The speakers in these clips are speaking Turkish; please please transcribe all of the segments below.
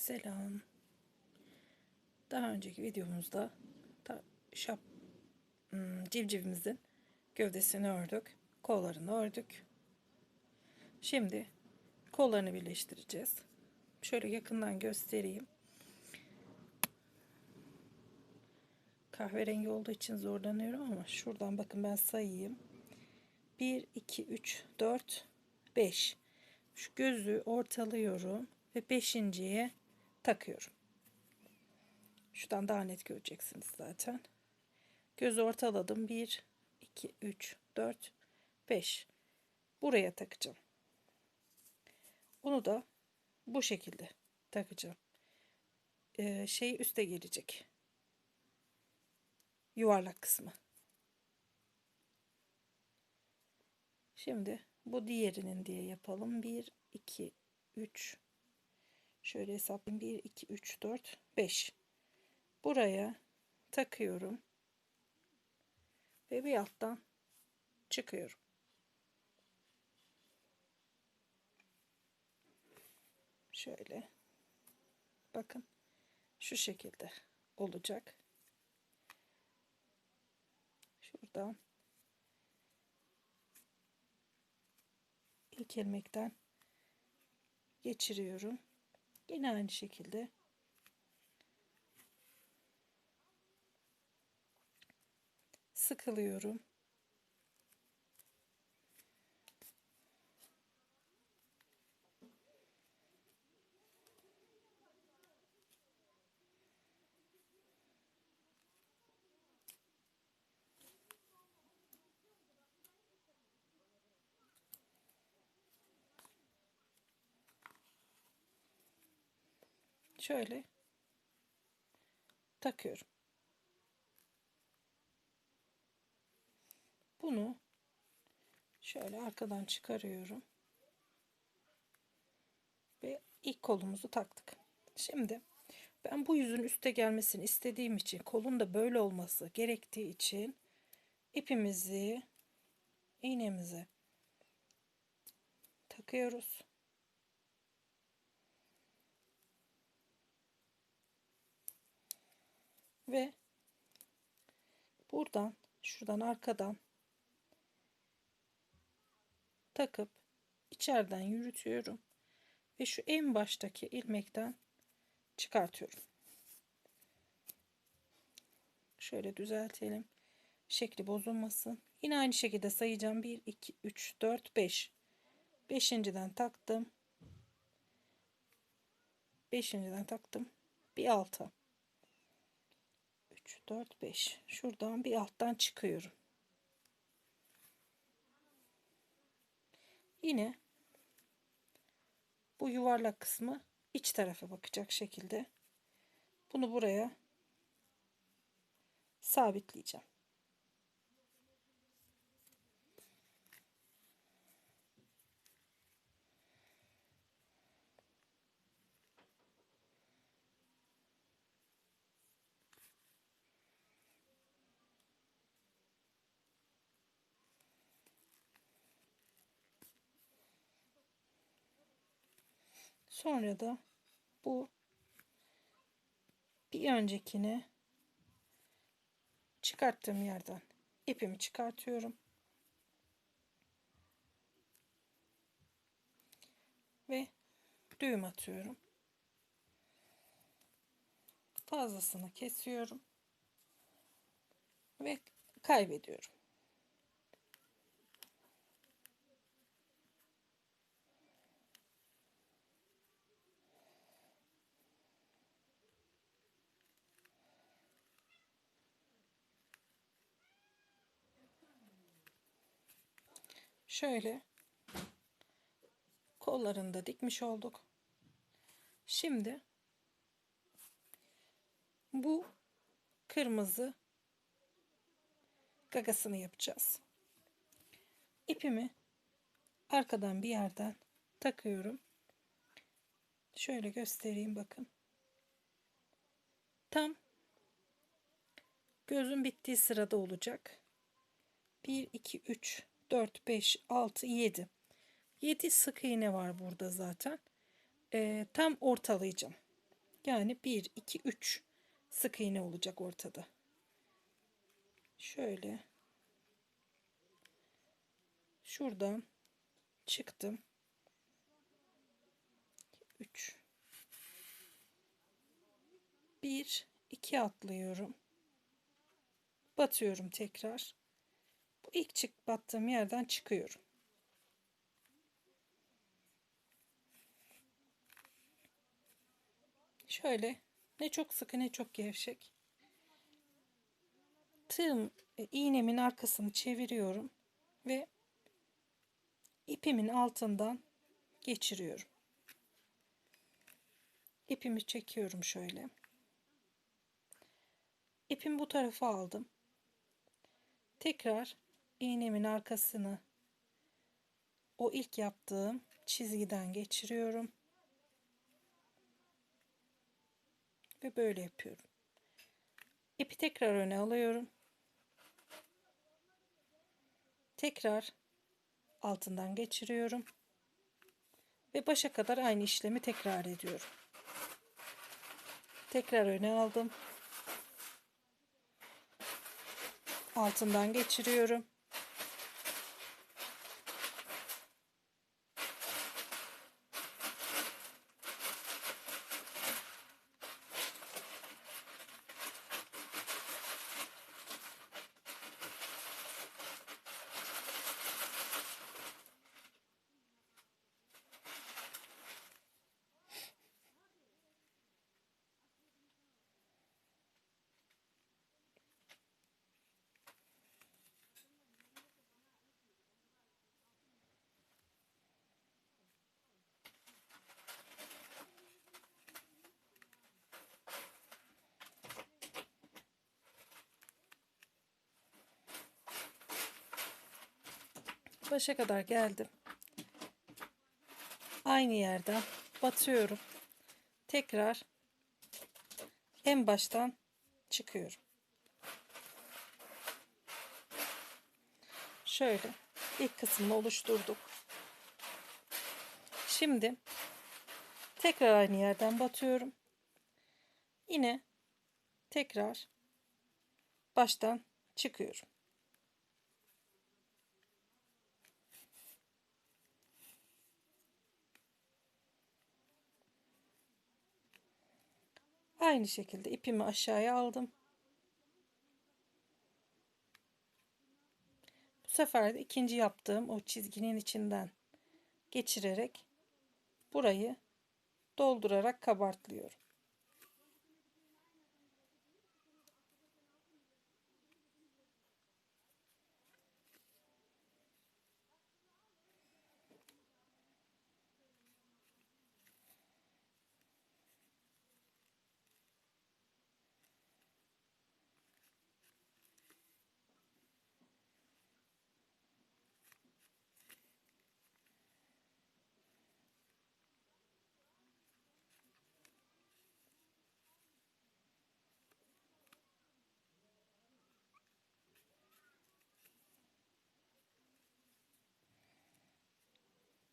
Selam. Daha önceki videomuzda ta, şap hmm, civcivimizin gövdesini ördük. Kollarını ördük. Şimdi kollarını birleştireceğiz. Şöyle yakından göstereyim. Kahverengi olduğu için zorlanıyorum ama şuradan bakın ben sayayım. 1, 2, 3, 4, 5. Şu gözü ortalıyorum ve beşinciye takıyorum. Şuradan daha net göreceksiniz zaten. Gözü ortaladım. 1, 2, 3, 4, 5. Buraya takacağım. Bunu da bu şekilde takacağım. Ee, şey üste gelecek. Yuvarlak kısmı. Şimdi bu diğerinin diye yapalım. 1, 2, 3. Şöyle hesaplayayım. 1, 2, 3, 4, 5. Buraya takıyorum. Ve bir alttan çıkıyorum. Şöyle. Bakın. Şu şekilde olacak. Şuradan ilk ilmekten geçiriyorum. Yine aynı şekilde sıkılıyorum. Şöyle takıyorum. Bunu şöyle arkadan çıkarıyorum. Ve ilk kolumuzu taktık. Şimdi ben bu yüzün üste gelmesini istediğim için kolun da böyle olması gerektiği için ipimizi iğnemize takıyoruz. Ve buradan şuradan arkadan takıp içeriden yürütüyorum ve şu en baştaki ilmekten çıkartıyorum. Şöyle düzeltelim. Şekli bozulmasın. Yine aynı şekilde sayacağım. 1, 2, 3, 4, 5. Beşinciden taktım. Beşinciden taktım. Bir alta. 3, 4, 5. Şuradan bir alttan çıkıyorum. Yine bu yuvarlak kısmı iç tarafa bakacak şekilde bunu buraya sabitleyeceğim. Sonra da bu bir öncekini çıkarttığım yerden ipimi çıkartıyorum. Ve düğüm atıyorum. Fazlasını kesiyorum. Ve kaybediyorum. Şöyle kollarını da dikmiş olduk. Şimdi bu kırmızı gagasını yapacağız. İpimi arkadan bir yerden takıyorum. Şöyle göstereyim bakın. Tam gözün bittiği sırada olacak. 1 2 3 4, 5, 6, 7. 7 sık iğne var burada zaten. Ee, tam ortalayacağım. Yani 1, 2, 3 sık iğne olacak ortada. Şöyle. Şuradan çıktım. 3 1 2 atlıyorum. Batıyorum tekrar. İlk çık battığım yerden çıkıyorum. Şöyle ne çok sıkı ne çok gevşek. Tığım e, iğnemin arkasını çeviriyorum ve ipimin altından geçiriyorum. İpimi çekiyorum şöyle. İpimi bu tarafa aldım. Tekrar iğnemin arkasını o ilk yaptığım çizgiden geçiriyorum. Ve böyle yapıyorum. İpi tekrar öne alıyorum. Tekrar altından geçiriyorum. Ve başa kadar aynı işlemi tekrar ediyorum. Tekrar öne aldım. Altından geçiriyorum. Başa kadar geldim. Aynı yerden batıyorum. Tekrar en baştan çıkıyorum. Şöyle ilk kısmını oluşturduk. Şimdi tekrar aynı yerden batıyorum. Yine tekrar baştan çıkıyorum. Aynı şekilde ipimi aşağıya aldım. Bu sefer de ikinci yaptığım o çizginin içinden geçirerek burayı doldurarak kabartlıyorum.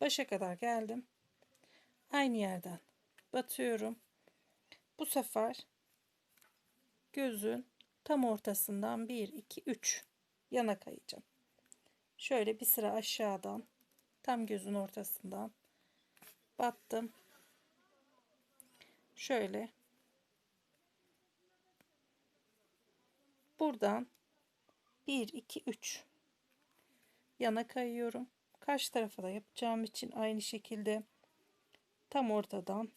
Başa kadar geldim. Aynı yerden batıyorum. Bu sefer gözün tam ortasından 1 2 3 yana kayacağım. Şöyle bir sıra aşağıdan tam gözün ortasından battım. Şöyle buradan 1 2 3 yana kayıyorum. Karşı tarafa da yapacağım için aynı şekilde tam ortadan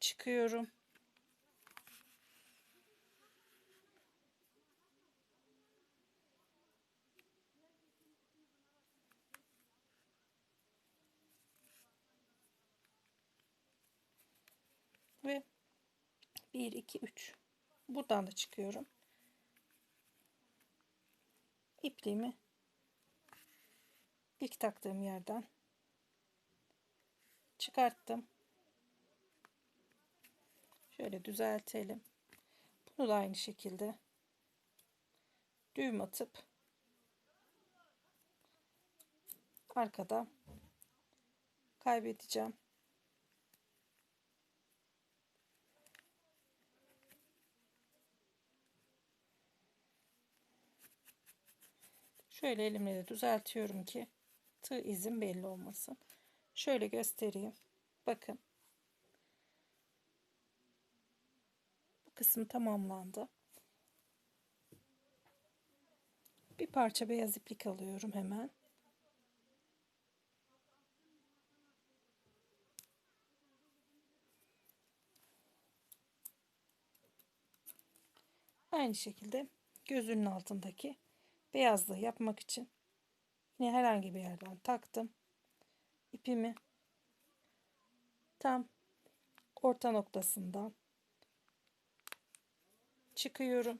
çıkıyorum. Ve 1 2 3 buradan da çıkıyorum. İpliğimi ilk taktığım yerden çıkarttım. Şöyle düzeltelim. Bunu da aynı şekilde düğüm atıp arkada kaybedeceğim. Şöyle elimle de düzeltiyorum ki tığ izim belli olmasın. Şöyle göstereyim. Bakın. Bu kısım tamamlandı. Bir parça beyaz iplik alıyorum hemen. Aynı şekilde gözünün altındaki beyazlığı yapmak için yine herhangi bir yerden taktım. ipimi tam orta noktasından çıkıyorum.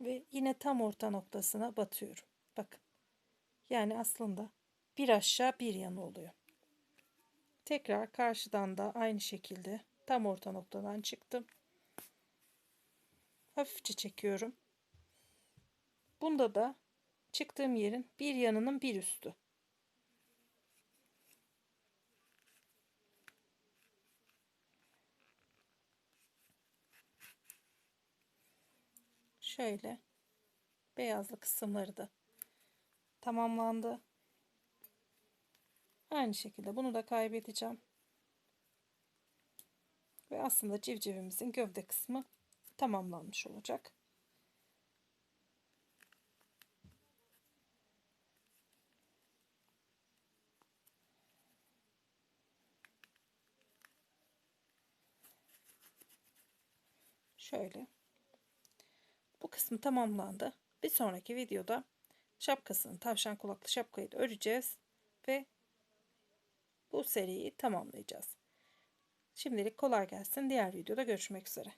Ve yine tam orta noktasına batıyorum. Bakın. Yani aslında bir aşağı bir yana oluyor. Tekrar karşıdan da aynı şekilde tam orta noktadan çıktım. Hafifçe çekiyorum. Bunda da çıktığım yerin bir yanının bir üstü. Şöyle beyazlı kısımları da tamamlandı. Aynı şekilde bunu da kaybedeceğim. Ve aslında civcivimizin gövde kısmı tamamlanmış olacak. Şöyle. Bu kısmı tamamlandı. Bir sonraki videoda şapkasını, tavşan kulaklı şapkayı da öreceğiz ve bu seriyi tamamlayacağız. Şimdilik kolay gelsin. Diğer videoda görüşmek üzere.